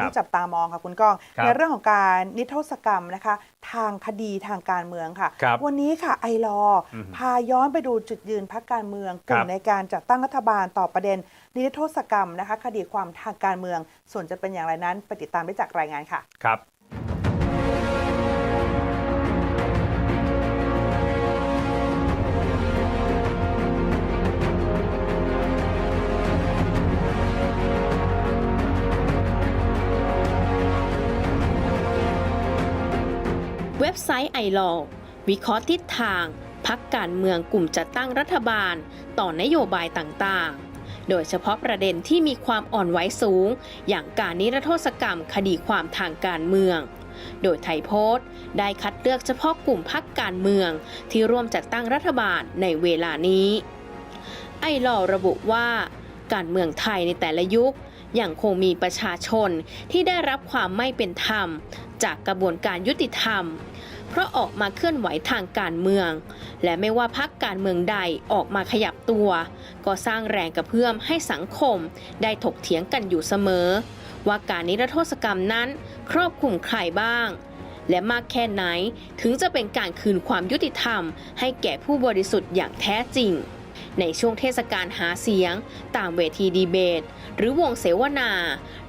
เป็นครับที่จับตามองค่ะคุณก้องครับในเรื่องของการนิรโทษกรรมนะคะ ทางคดีทางการเมืองค่ะครับวันนี้ค่ะไอรออืมพาย้อนไปดูจุดยืนพักการเมืองกลุ่ครัมบในการจัดตั้งรัฐบาลต่อประเด็นนิรโทษกรรมนะคะ คดีความทางการเมือง ส่วนจะเป็นอย่างไรนั้นไปติดตามได้จากรายงานค่ะครับ เว็บไซต์ไอลอวิเคราะห์ทิศทางพักการเมืองกลุ่มจัดตั้งรัฐบาล ต่อนโยบายต่างๆ โดยเฉพาะประเด็นที่มีความอ่อนไหวสูง อย่างการนิรโทษกรรมคดีความทางการเมือง โดยไทยโพสต์ได้คัดเลือกเฉพาะกลุ่มพักการเมือง ที่ร่วมจัดตั้งรัฐบาลในเวลานี้ ไอลอระบุว่า การเมืองไทยในแต่ละยุคยังคงมีประชาชนที่ได้รับความไม่เป็นธรรม จากกระบวนการยุติธรรม เพราะออกมาเคลื่อนไหวทางการเมือง และไม่ว่าพักการเมืองใดออกมาขยับตัว ก็สร้างแรงกระเพื่อมให้สังคมได้ถกเถียงกันอยู่เสมอ ว่าการนิรโทษกรรมนั้นครอบคลุมใครบ้าง และมากแค่ไหนถึงจะเป็นการคืนความยุติธรรม ให้แก่ผู้บริสุทธิ์อย่างแท้จริงในช่วงเทศกาลหาเสียงตามเวทีดีเบต หรือวงเสวนา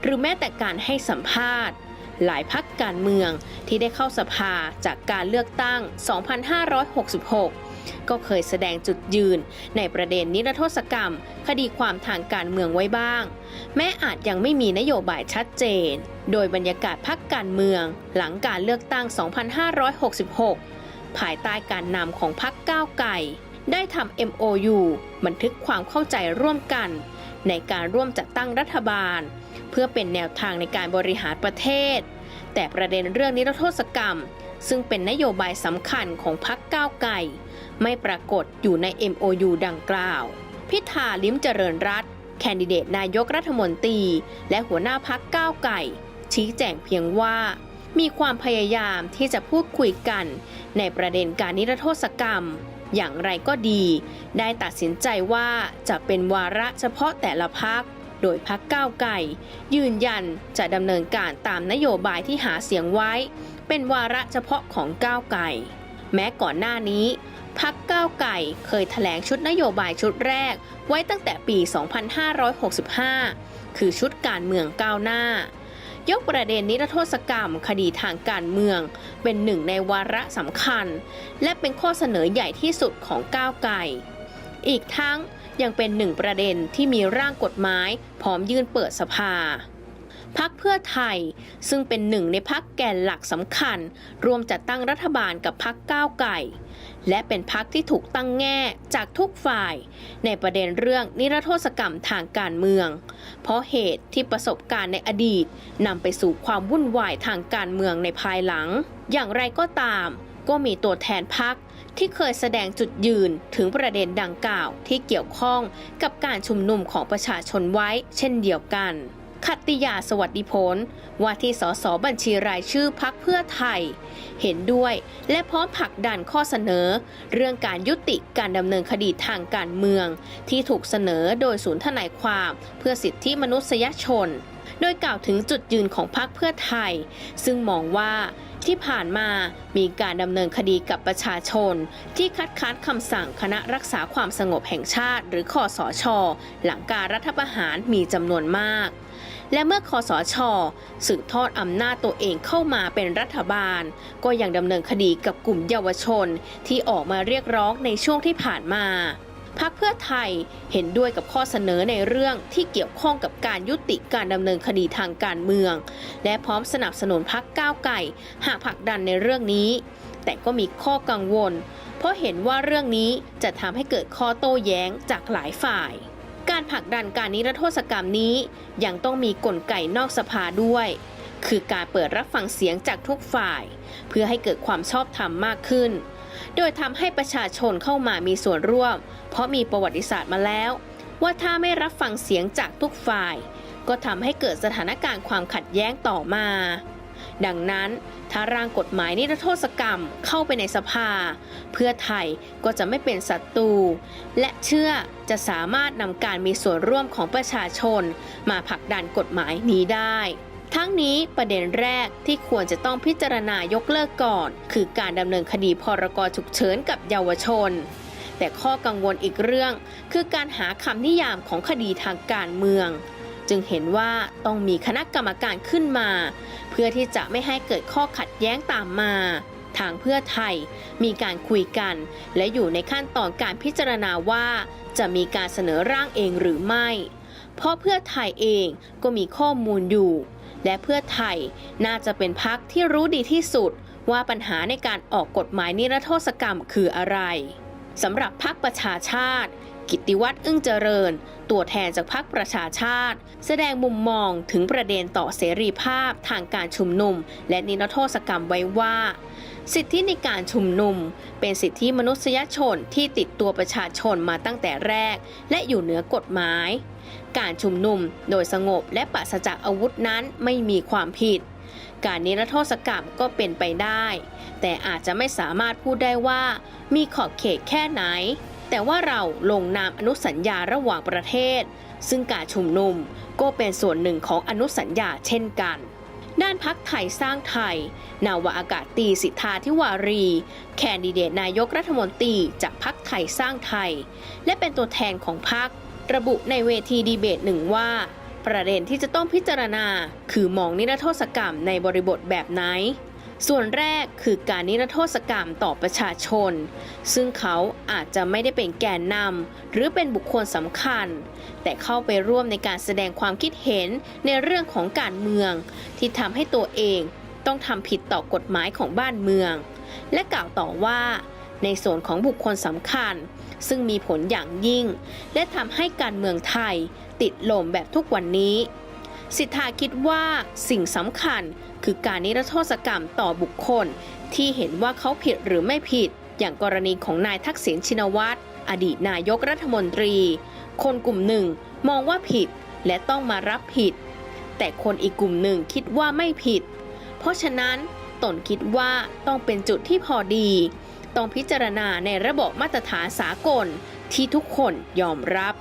หรือแม้แต่การให้สัมภาษณ์ หลายพักการเมืองที่ได้เข้าสภาจากการเลือกตั้ง 2566 ก็เคยแสดงจุดยืนในประเด็นนิรโทษกรรม คดีความทางการเมืองไว้บ้าง แม้อาจยังไม่มีนโยบายชัดเจน โดยบรรยากาศพักการเมืองหลังการเลือกตั้ง 2566 ภายใต้การนำของพักก้าวไก่ได้ทำ MOU บันทึกความเข้าใจร่วมกัน ในการร่วมจัดตั้งรัฐบาล เพื่อเป็นแนวทางในการบริหารประเทศ แต่ประเด็นเรื่องนิรโทษกรรม ซึ่งเป็นนโยบายสำคัญของพักก้าวไก่ไม่ปรากฏอยู่ใน MOU ดังกล่าว พิธาลิ้มเจริญรัตแคนดิเดตนายกรัฐมนตรี และหัวหน้าพักก้าวไก่ ชี้แจงเพียงว่า มีความพยายามที่จะพูดคุยกัน ในประเด็นการนิรโทษกรรม อย่างไรก็ดี ได้ตัดสินใจว่าจะเป็นวาระเฉพาะแต่ละพัก โดยพักก้าวไก่ยืนยันจะดำเนินการตามนโยบายที่หาเสียงไว้ เป็นวาระเฉพาะของก้าวไก่แม้ก่อนหน้านี้พักก้าวไก่เคยแถลงชุดนโยบายชุดแรกไว้ตั้งแต่ปี 2565 คือชุดการเมืองก้าวหน้า ยกประเด็นนิรโทษกรรมคดีทางการเมือง เป็นหนึ่งในวาระสำคัญ และเป็นข้อเสนอใหญ่ที่สุดของก้าวไก่ อีกทั้ง ยังเป็นหนึ่งประเด็นที่มีร่างกฎหมายพร้อมยื่นเปิดสภาพักเพื่อไทย ซึ่งเป็นหนึ่งในพักแกนหลักสำคัญ รวมจัดตั้งรัฐบาลกับพักก้าวไก่ และเป็นพักที่ถูกตั้งแง่จากทุกฝ่าย ในประเด็นเรื่องนิรโทษกรรมทางการเมือง เพราะเหตุที่ประสบการณ์ในอดีตนำไปสู่ความวุ่นวายทางการเมืองในภายหลัง อย่างไรก็ตาม ก็มีตัวแทนพัก ที่เคยแสดงจุดยืนถึงประเด็นดังกล่าวที่เกี่ยวข้องกับการชุมนุมของประชาชนไว้เช่นเดียวกันคัตติยาสวัสดิพลว่าที่สสบัญชีรายชื่อพักเพื่อไทย เห็นด้วยและพร้อมผลักดันข้อเสนอ เรื่องการยุติการดำเนินคดีทางการเมือง ที่ถูกเสนอโดยศูนย์ทนายความเพื่อสิทธิมนุษยชน โดยกล่าวถึงจุดยืนของพรรคเพื่อไทย ซึ่งมองว่าที่ผ่านมามีการดำเนินคดีกับประชาชน ที่คัดค้านคำสั่งคณะรักษาความสงบแห่งชาติ หรือคอสชหลังการรัฐประหารมีจำนวนมาก และเมื่อคอสชสืบทอดอำนาจตัวเองเข้ามาเป็นรัฐบาล ก็ยังดำเนินคดีกับกลุ่มเยาวชนที่ออกมาเรียกร้องในช่วงที่ผ่านมา พักเพื่อไทยเห็นด้วยกับข้อเสนอในเรื่องที่เกี่ยวข้องกับการยุติการดำเนินคดีทางการเมือง และพร้อมสนับสนุนพักก้าวไก่ หากผลักดันในเรื่องนี้ แต่ก็มีข้อกังวล เพราะเห็นว่าเรื่องนี้จะทำให้เกิดข้อโต้แย้งจากหลายฝ่าย การผลักดันการนิรโทษกรรมนี้ยังต้องมีกลไกนอกสภาด้วย คือการเปิดรับฟังเสียงจากทุกฝ่าย เพื่อให้เกิดความชอบธรรมมากขึ้น โดยทำให้ประชาชนเข้ามามีส่วนร่วม เพราะมีประวัติศาสตร์มาแล้ว ว่าถ้าไม่รับฟังเสียงจากทุกฝ่าย ก็ทำให้เกิดสถานการณ์ความขัดแย้งต่อมา ดังนั้นถ้าร่างกฎหมายนิรโทษกรรมเข้าไปในสภา เพื่อไทยก็จะไม่เป็นศัตรูและเชื่อจะสามารถนำการมีส่วนร่วมของประชาชน มาผลักดันกฎหมายนี้ได้ ทั้งนี้ประเด็นแรกที่ควรจะต้องพิจารณายกเลิกก่อน คือการดำเนินคดีพรกฉุกเฉินกับเยาวชน แต่ข้อกังวลอีกเรื่อง คือการหาคำนิยามของคดีทางการเมือง จึงเห็นว่าต้องมีคณะกรรมการขึ้นมา เพื่อที่จะไม่ให้เกิดข้อขัดแย้งตามมาทางเพื่อไทยมีการคุยกัน และอยู่ในขั้นตอนการพิจารณาว่า จะมีการเสนอร่างเองหรือไม่ เพราะเพื่อไทยเองก็มีข้อมูลอยู่ และเพื่อไทยน่าจะเป็นพักที่รู้ดีที่สุดว่าปัญหาในการออกกฎหมายนิรโทษกรรมคืออะไรสำหรับพักประชาชาติ กิติวัฒน์อึ้งเจริญ ตัวแทนจากพรรคประชาชาติ แสดงมุมมองถึงประเด็นต่อเสรีภาพทางการชุมนุม และนิรโทษกรรมไว้ว่า สิทธิในการชุมนุม เป็นสิทธิมนุษยชนที่ติดตัวประชาชนมาตั้งแต่แรก และอยู่เหนือกฎหมาย การชุมนุมโดยสงบและปราศจากอาวุธนั้นไม่มีความผิด การนิรโทษกรรมก็เป็นไปได้ แต่อาจจะไม่สามารถพูดได้ว่ามีขอบเขตแค่ไหน แต่ว่าเราลงนามอนุสัญญาระหว่างประเทศ ซึ่งการชุมนุมก็เป็นส่วนหนึ่งของอนุสัญญาเช่นกันด้านพักไทยสร้างไทย นาวาอากาศตีสิทธาธิวารี แคนดิเดตนายกรัฐมนตรีจากพักไทยสร้างไทย และเป็นตัวแทนของพัก ระบุในเวทีดีเบตหนึ่งว่า ประเด็นที่จะต้องพิจารณา คือมองนิรโทษกรรมในบริบทแบบไหน ส่วนแรกคือการนิรโทษกรรมต่อประชาชน ซึ่งเขาอาจจะไม่ได้เป็นแกนนำหรือเป็นบุคคลสำคัญ แต่เข้าไปร่วมในการแสดงความคิดเห็นในเรื่องของการเมือง ที่ทำให้ตัวเองต้องทำผิดต่อกฎหมายของบ้านเมือง และกล่าวต่อว่า ในส่วนของบุคคลสำคัญ ซึ่งมีผลอย่างยิ่ง และทำให้การเมืองไทยติดลมแบบทุกวันนี้ สิทธาคิดว่าสิ่งสำคัญคือการนิรโทษกรรมต่อบุคคล ที่เห็นว่าเขาผิดหรือไม่ผิด อย่างกรณีของนายทักษิณชินวัตรอดีตนายกรัฐมนตรี คนกลุ่มหนึ่งมองว่าผิดและต้องมารับผิด แต่คนอีกกลุ่มหนึ่งคิดว่าไม่ผิด เพราะฉะนั้นตนคิดว่าต้องเป็นจุดที่พอดี ต้องพิจารณาในระบบมาตรฐานสากลที่ทุกคนยอมรับ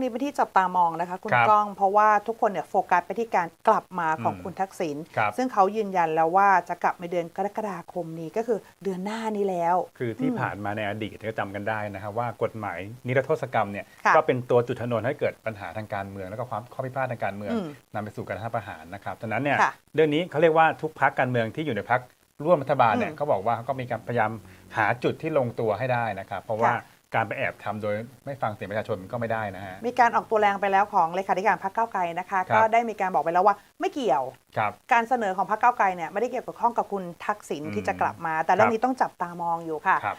รื่องนี้เป็นที่จับตามองนะคะ คุณครับก้อง เพราะว่าทุกคนเนี่ยโฟกัสไปที่การกลับมาของอืมคุณทักษิณครับซึ่งเขายืนยันแล้วว่าจะกลับในเดือนกรกฎาคมนี้ก็คือเดือนหน้านี้แล้ว คือที่อืมผ่านมาในอดีตก็จำกันได้นะครับว่ากฎหมายนิรโทษกรรมเนี่ยค่ะก็เป็นตัวจุดชนวนให้เกิดปัญหาทางการเมืองแล้วก็ความข้อพิพาททางการเมืองอืมนำไปสู่การรัฐประหารนะครับฉะนั้นเนี่ยค่ะเรื่องนี้เขาเรียกว่าทุกพักการเมืองที่อยู่ในพักร่วมรัฐบาลเนี่ยอืมเขาบอกว่าเขาก็มีการพยายามหาจุดที่ลงตัวให้ได้นะครับ เพราะว่าค่ะ การไปแอบทำโดยไม่ฟังเสียงประชาชนมันก็ไม่ได้นะฮะ มีการออกตัวแรงไปแล้วของเลขาธิการพรรคก้าวไกลนะคะครับก็ได้มีการบอกไปแล้วว่าไม่เกี่ยวครับการเสนอของพรรคก้าวไกลเนี่ยไม่ได้เกี่ยวกับข้องกับคุณทักษิณอืมที่จะกลับมา แต่เรื่องครับนี้ต้องจับตามองอยู่ค่ะครับ